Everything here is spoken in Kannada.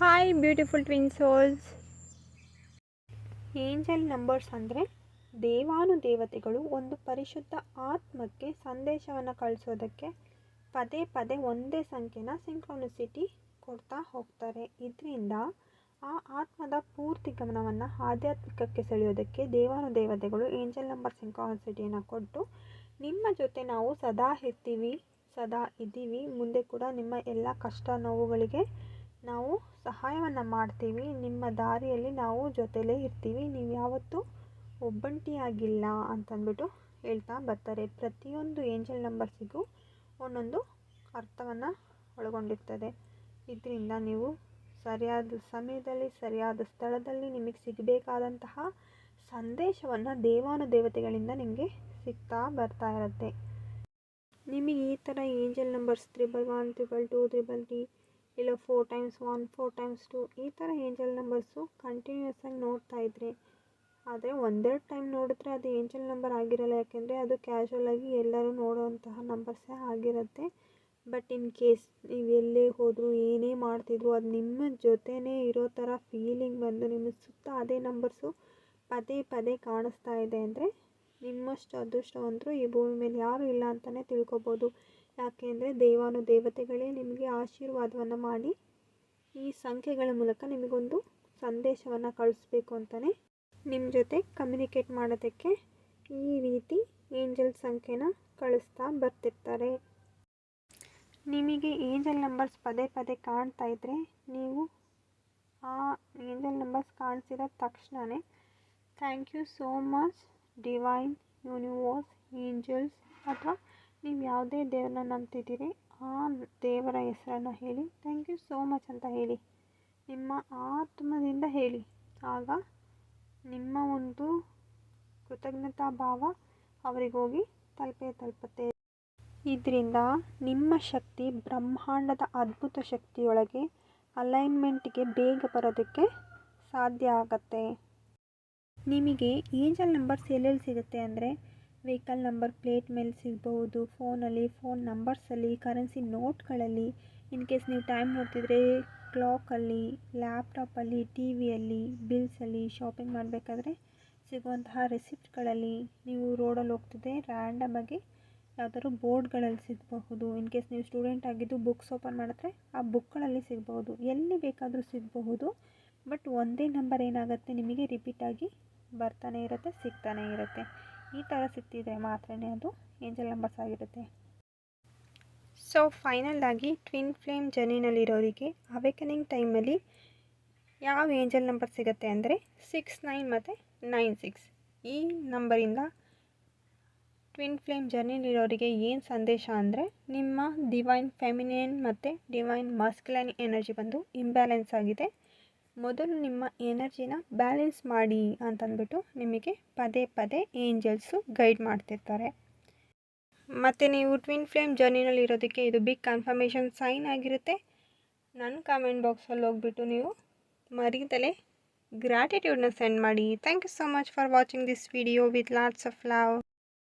Hi beautiful twin souls angel numbers ಅಂದರೆ ದೇವಾನುದೇವತೆಗಳು ಒಂದು ಪರಿಶುದ್ಧ ಆತ್ಮಕ್ಕೆ ಸಂದೇಶವನ್ನು ಕಳಿಸೋದಕ್ಕೆ ಪದೇ ಪದೇ ಒಂದೇ ಸಂಖ್ಯೆನ ಸಿಂಕ್ರೋನಿಸಿಟಿ ಕೊಡ್ತಾ ಹೋಗ್ತಾರೆ. ಇದರಿಂದ ಆ ಆತ್ಮದ ಪೂರ್ತಿ ಗಮನವನ್ನು ಆಧ್ಯಾತ್ಮಿಕಕ್ಕೆ ಸೆಳೆಯೋದಕ್ಕೆ ದೇವಾನು ದೇವತೆಗಳು ಏಂಜಲ್ ನಂಬರ್ ಸಿಂಕ್ರಾನಿಸಿಟಿಯನ್ನು ಕೊಟ್ಟು ನಿಮ್ಮ ಜೊತೆ ನಾವು ಸದಾ ಇರ್ತೀವಿ, ಸದಾ ಇದ್ದೀವಿ, ಮುಂದೆ ಕೂಡ ನಿಮ್ಮ ಎಲ್ಲ ಕಷ್ಟ ನೋವುಗಳಿಗೆ ನಾವು ಸಹಾಯವನ್ನು ಮಾಡ್ತೀವಿ. ನಿಮ್ಮ ದಾರಿಯಲ್ಲಿ ನಾವು ಜೊತೆಲೇ ಇರ್ತೀವಿ. ನೀವು ಯಾವತ್ತೂ ಒಬ್ಬಂಟಿಯಾಗಿಲ್ಲ ಅಂತಂದ್ಬಿಟ್ಟು ಹೇಳ್ತಾ ಬರ್ತಾರೆ. ಪ್ರತಿಯೊಂದು ಏಂಜಲ್ ನಂಬರ್ಸಿಗೂ ಒಂದೊಂದು ಅರ್ಥವನ್ನು ಒಳಗೊಂಡಿರ್ತದೆ. ಇದರಿಂದ ನೀವು ಸರಿಯಾದ ಸಮಯದಲ್ಲಿ, ಸರಿಯಾದ ಸ್ಥಳದಲ್ಲಿ ನಿಮಗೆ ಸಿಗಬೇಕಾದಂತಹ ಸಂದೇಶವನ್ನು ದೇವಾನುದೇವತೆಗಳಿಂದ ನಿಮಗೆ ಸಿಗ್ತಾ ಬರ್ತಾ ಇರುತ್ತೆ. ನಿಮಗೆ ಈ ಥರ angel numbers, triple one, triple two, triple three ಇಲ್ಲ four times one four times two ಈ ಥರ ಏಂಜಲ್ ನಂಬರ್ಸು ಕಂಟಿನ್ಯೂಸ್ ಆಗಿ ನೋಡ್ತಾ ಇದ್ರಿ, ಆದರೆ ಒಂದೆರಡು ಟೈಮ್ ನೋಡಿದ್ರೆ ಅದು ಏಂಜಲ್ ನಂಬರ್ ಆಗಿರಲ್ಲ, ಯಾಕೆಂದರೆ ಅದು ಕ್ಯಾಶುವಲ್ ಆಗಿ ಎಲ್ಲರೂ ನೋಡುವಂತಹ ನಂಬರ್ಸೇ ಆಗಿರುತ್ತೆ. ಬಟ್ ಇನ್ ಕೇಸ್ ನೀವು ಎಲ್ಲೇ ಹೋದರೂ ಏನೇ ಮಾಡ್ತಿದ್ರು, ಅದು ನಿಮ್ಮ ಜೊತೆನೇ ಇರೋ ಥರ ಫೀಲಿಂಗ್ ಬಂದು ನಿಮ್ಮ ಸುತ್ತ ಅದೇ ನಂಬರ್ಸು ಪದೇ ಪದೇ ಕಾಣಿಸ್ತಾ ಇದೆ ಅಂದರೆ ನಿಮ್ಮಷ್ಟು ಅದೃಷ್ಟವಂತರು ಈ ಭೂಮಿ ಮೇಲೆ ಯಾರೂ ಇಲ್ಲ ಅಂತಲೇ ತಿಳ್ಕೊಬೋದು. ಯಾಕೆಂದರೆ ದೇವಾನು ದೇವತೆಗಳೇ ನಿಮಗೆ ಆಶೀರ್ವಾದವನ್ನು ಮಾಡಿ ಈ ಸಂಖ್ಯೆಗಳ ಮೂಲಕ ನಿಮಗೊಂದು ಸಂದೇಶವನ್ನು ಕಳಿಸ್ಬೇಕು ಅಂತಲೇ ನಿಮ್ಮ ಜೊತೆ ಕಮ್ಯುನಿಕೇಟ್ ಮಾಡೋದಕ್ಕೆ ಈ ರೀತಿ ಏಂಜಲ್ ಸಂಖ್ಯೆನ ಕಳಿಸ್ತಾ ಬರ್ತಿರ್ತಾರೆ. ನಿಮಗೆ ಏಂಜಲ್ ನಂಬರ್ಸ್ ಪದೇ ಪದೇ ಕಾಣ್ತಾ ಇದ್ದರೆ ನೀವು ಆ ಏಂಜಲ್ ನಂಬರ್ಸ್ ಕಾಣಿಸಿದ ತಕ್ಷಣವೇ thank you so much divine universe angels ಅಥವಾ ನೀವು ಯಾವುದೇ ದೇವ್ರನ್ನ ನಂಬ್ತಿದ್ದೀರಿ, ಆ ದೇವರ ಹೆಸರನ್ನು ಹೇಳಿ. ಥ್ಯಾಂಕ್ ಯು ಸೋ ಮಚ್ ಅಂತ ಹೇಳಿ. ನಿಮ್ಮ ಆತ್ಮದಿಂದ ಹೇಳಿ. ಆಗ ನಿಮ್ಮ ಒಂದು ಕೃತಜ್ಞತಾ ಭಾವ ಅವರಿಗೋಗಿ ತಲುಪೇ ತಲುಪುತ್ತೆ. ಇದರಿಂದ ನಿಮ್ಮ ಶಕ್ತಿ ಬ್ರಹ್ಮಾಂಡದ ಅದ್ಭುತ ಶಕ್ತಿಯೊಳಗೆ ಅಲೈನ್ಮೆಂಟ್ಗೆ ಬೇಗ ಬರೋದಕ್ಕೆ ಸಾಧ್ಯ ಆಗತ್ತೆ. ನಿಮಗೆ ಏಂಜಲ್ ನಂಬರ್ಸ್ ಎಲ್ಲೆಲ್ಲಿ ಸಿಗುತ್ತೆ ಅಂದರೆ ವೆಹಿಕಲ್ ನಂಬರ್, ಪ್ಲೇಟ್ ಮೇಲೆ ಸಿಗ್ಬೋದು, ಫೋನಲ್ಲಿ, ಫೋನ್ ನಂಬರ್ಸಲ್ಲಿ, ಕರೆನ್ಸಿ ನೋಟ್ಗಳಲ್ಲಿ. ಇನ್ ಕೇಸ್ ನೀವು ಟೈಮ್ ನೋಡ್ತಿದ್ರೆ ಕ್ಲಾಕಲ್ಲಿ, ಲ್ಯಾಪ್ಟಾಪಲ್ಲಿ ಟಿ ವಿಯಲ್ಲಿ ಬಿಲ್ಸಲ್ಲಿ ಶಾಪಿಂಗ್ ಮಾಡಬೇಕಾದ್ರೆ ಸಿಗುವಂತಹ ರೆಸಿಪ್ಟ್ಗಳಲ್ಲಿ ನೀವು ರೋಡಲ್ಲಿ ಹೋಗ್ತಿದ್ದೆ ರ್ಯಾಂಡಮಾಗಿ ಯಾವ್ದಾದ್ರು ಬೋರ್ಡ್ಗಳಲ್ಲಿ ಸಿಗಬಹುದು. ಇನ್ ಕೇಸ್ ನೀವು ಸ್ಟೂಡೆಂಟ್ ಆಗಿದ್ದು ಬುಕ್ಸ್ ಓಪನ್ ಮಾಡಿದ್ರೆ ಆ ಬುಕ್ಗಳಲ್ಲಿ ಸಿಗಬಹುದು. ಎಲ್ಲಿ ಬೇಕಾದರೂ ಸಿಗಬಹುದು. ಬಟ್ ಒಂದೇ ನಂಬರ್ ಏನಾಗುತ್ತೆ ನಿಮಗೆ ರಿಪೀಟಾಗಿ ಬರ್ತಾನೆ ಇರುತ್ತೆ, ಸಿಗ್ತಾನೆ ಇರುತ್ತೆ. ಈ ಥರ ಸಿಕ್ತಿದೆ ಮಾತ್ರನೇ ಅದು ಏಂಜಲ್ ನಂಬರ್ಸ್ ಆಗಿರುತ್ತೆ. ಸೊ ಫೈನಲ್ ಆಗಿ ಟ್ವಿನ್ ಫ್ಲೇಮ್ ಜರ್ನಿನಲ್ಲಿರೋರಿಗೆ ಅವೇಕನಿಂಗ್ ಟೈಮಲ್ಲಿ ಯಾವ ಏಂಜಲ್ ನಂಬರ್ ಸಿಗುತ್ತೆ ಅಂದರೆ ಸಿಕ್ಸ್ ನೈನ್ ಮತ್ತು ನೈನ್ ಸಿಕ್ಸ್ ಈ ನಂಬರಿಂದ ಟ್ವಿನ್ ಫ್ಲೇಮ್ ಜರ್ನಿಲಿರೋರಿಗೆ ಏನು ಸಂದೇಶ ಅಂದರೆ ನಿಮ್ಮ ಡಿವೈನ್ ಫೆಮಿನಿಯನ್ ಮತ್ತು ಡಿವೈನ್ ಮಸ್ಕ್ಲೈನ್ ಎನರ್ಜಿ ಬಂದು ಇಂಬ್ಯಾಲೆನ್ಸ್ ಆಗಿದೆ. ಮೊದಲು ನಿಮ್ಮ ಎನರ್ಜಿನ ಬ್ಯಾಲೆನ್ಸ್ ಮಾಡಿ ಅಂತಂದ್ಬಿಟ್ಟು ನಿಮಗೆ ಪದೇ ಪದೇ ಏಂಜಲ್ಸು ಗೈಡ್ ಮಾಡ್ತಿರ್ತಾರೆ. ಮತ್ತು ನೀವು ಟ್ವಿನ್ ಫ್ಲೇಮ್ ಜರ್ನಿನಲ್ಲಿ ಇರೋದಕ್ಕೆ ಇದು ಬಿಗ್ ಕನ್ಫರ್ಮೇಷನ್ ಸೈನ್ ಆಗಿರುತ್ತೆ. ನನ್ನ ಕಾಮೆಂಟ್ ಬಾಕ್ಸಲ್ಲಿ ಹೋಗ್ಬಿಟ್ಟು ನೀವು ಮರೀದಲೇ ಗ್ರ್ಯಾಟಿಟ್ಯೂಡ್ನ ಸೆಂಡ್ ಮಾಡಿ. Thank you so much for watching this video with lots of love.